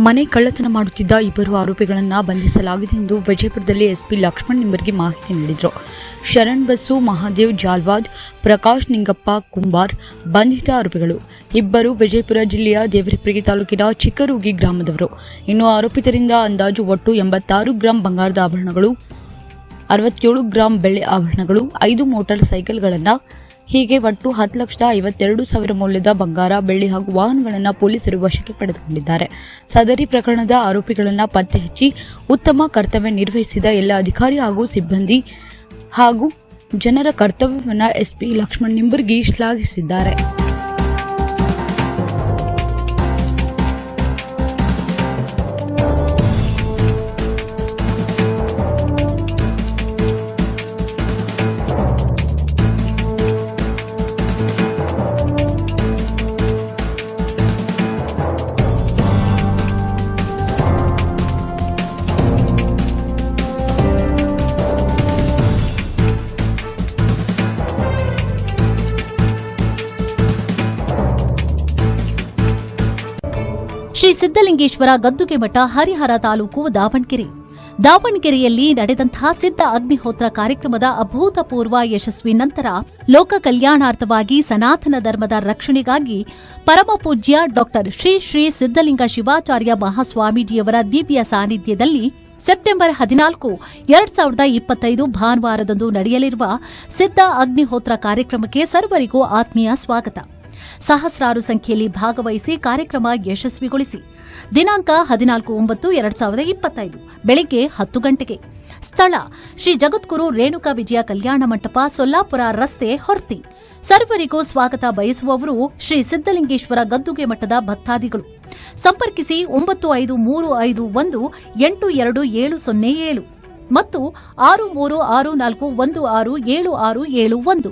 ಮನೆ ಕಳ್ಳತನ ಮಾಡುತ್ತಿದ್ದ ಇಬ್ಬರು ಆರೋಪಿಗಳನ್ನು ಬಂಧಿಸಲಾಗಿದೆ ಎಂದು ವಿಜಯಪುರದಲ್ಲಿ ಎಸ್ಪಿ ಲಕ್ಷ್ಮಣ್ ನಿಂಬರ್ಗೆ ಮಾಹಿತಿ ನೀಡಿದರು. ಶರಣ್ ಬಸ್ಸು ಮಹಾದೇವ್, ಜಾಲ್ವಾದ್, ಪ್ರಕಾಶ್ ನಿಂಗಪ್ಪ, ಕುಂಬಾರ್ ಬಂಧಿತ ಆರೋಪಿಗಳು. ಇಬ್ಬರು ವಿಜಯಪುರ ಜಿಲ್ಲೆಯ ದೇವರಿಪುರಿಗೆ ತಾಲೂಕಿನ ಚಿಕ್ಕರೂಗಿ ಗ್ರಾಮದವರು. ಇನ್ನು ಆರೋಪಿತರಿಂದ ಅಂದಾಜು ಒಟ್ಟು ಎಂಬತ್ತಾರು ಗ್ರಾಂ ಬಂಗಾರದ ಆಭರಣಗಳು, ಅರವತ್ತೇಳು ಗ್ರಾಂ ಬೆಳ್ಳಿ ಆಭರಣಗಳು, ಐದು ಮೋಟಾರ್ ಸೈಕಲ್ಗಳನ್ನು ಹೀಗೆ ಒಟ್ಟು ಹತ್ತು ಲಕ್ಷದ ಐವತ್ತೆರಡು ಸಾವಿರ ಮೌಲ್ಯದ ಬಂಗಾರ, ಬೆಳ್ಳಿ ಹಾಗೂ ವಾಹನಗಳನ್ನು ಪೊಲೀಸರು ವಶಕ್ಕೆ ಪಡೆದುಕೊಂಡಿದ್ದಾರೆ. ಸದರಿ ಪ್ರಕರಣದ ಆರೋಪಿಗಳನ್ನು ಪತ್ತೆ ಹಚ್ಚಿ ಉತ್ತಮ ಕರ್ತವ್ಯ ನಿರ್ವಹಿಸಿದ ಎಲ್ಲ ಅಧಿಕಾರಿ ಹಾಗೂ ಸಿಬ್ಬಂದಿ ಹಾಗೂ ಜನರ ಕರ್ತವ್ಯವನ್ನು ಎಸ್ಪಿ ಲಕ್ಷ್ಮಣ್ ನಿಂಬರ್ಗಿ ಶ್ಲಾಘಿಸಿದ್ದಾರೆ. ಶ್ರೀ ಸಿದ್ದಲಿಂಗೇಶ್ವರ ಗದ್ದುಗೆ ಮಠ ಹರಿಹರ ತಾಲೂಕು ದಾವಣಗೆರೆ. ದಾವಣಗೆರೆಯಲ್ಲಿ ನಡೆದಂತಹ ಸಿದ್ಧ ಅಗ್ನಿಹೋತ್ರ ಕಾರ್ಯಕ್ರಮದ ಅಭೂತಪೂರ್ವ ಯಶಸ್ವಿ ನಂತರ ಲೋಕ ಕಲ್ಯಾಣಾರ್ಥವಾಗಿ ಸನಾತನ ಧರ್ಮದ ರಕ್ಷಣೆಗಾಗಿ ಪರಮಪೂಜ್ಯ ಡಾಕ್ಟರ್ ಶ್ರೀ ಶ್ರೀ ಸಿದ್ದಲಿಂಗ ಶಿವಾಚಾರ್ಯ ಮಹಾಸ್ವಾಮೀಜಿಯವರ ದಿವ್ಯ ಸಾನ್ನಿಧ್ಯದಲ್ಲಿ ಸೆಪ್ಟೆಂಬರ್ ಹದಿನಾಲ್ಕು, ಎರಡ್ ಸಾವಿರದ ಇಪ್ಪತ್ತೈದು ಭಾನುವಾರದಂದು ನಡೆಯಲಿರುವ ಸಿದ್ಧ ಅಗ್ನಿಹೋತ್ರ ಕಾರ್ಯಕ್ರಮಕ್ಕೆ ಸರ್ವರಿಗೂ ಆತ್ಮೀಯ ಸ್ವಾಗತ. ಸಹಸ್ರಾರು ಸಂಖ್ಯೆಯಲ್ಲಿ ಭಾಗವಹಿಸಿ ಕಾರ್ಯಕ್ರಮ ಯಶಸ್ವಿಗೊಳಿಸಿ. ದಿನಾಂಕ ಹದಿನಾಲ್ಕು ಒಂಬತ್ತು ಎರಡು ಸಾವಿರದ ಇಪ್ಪತ್ತೈದು, ಬೆಳಗ್ಗೆ ಹತ್ತು ಗಂಟೆಗೆ. ಸ್ಥಳ, ಶ್ರೀ ಜಗದ್ಗುರು ರೇಣುಕಾ ವಿಜಯ ಕಲ್ಯಾಣ ಮಂಟಪ, ಸೊಲ್ಲಾಪುರ ರಸ್ತೆ ಹೊರ್ತಿ. ಸರ್ವರಿಗೂ ಸ್ವಾಗತ ಬಯಸುವವರು ಶ್ರೀ ಸಿದ್ದಲಿಂಗೇಶ್ವರ ಗದ್ದುಗೆ ಮಠದ ಭಕ್ತಾದಿಗಳು. ಸಂಪರ್ಕಿಸಿ ಒಂಬತ್ತು ಐದು ಮೂರು ಐದು ಒಂದು ಎಂಟು ಎರಡು ಏಳು ಸೊನ್ನೆ ಏಳು. ಮತ್ತು ಆರು ಮೂರು ಆರು ನಾಲ್ಕು ಒಂದು ಆರು ಏಳು ಆರು ಏಳು ಒಂದು.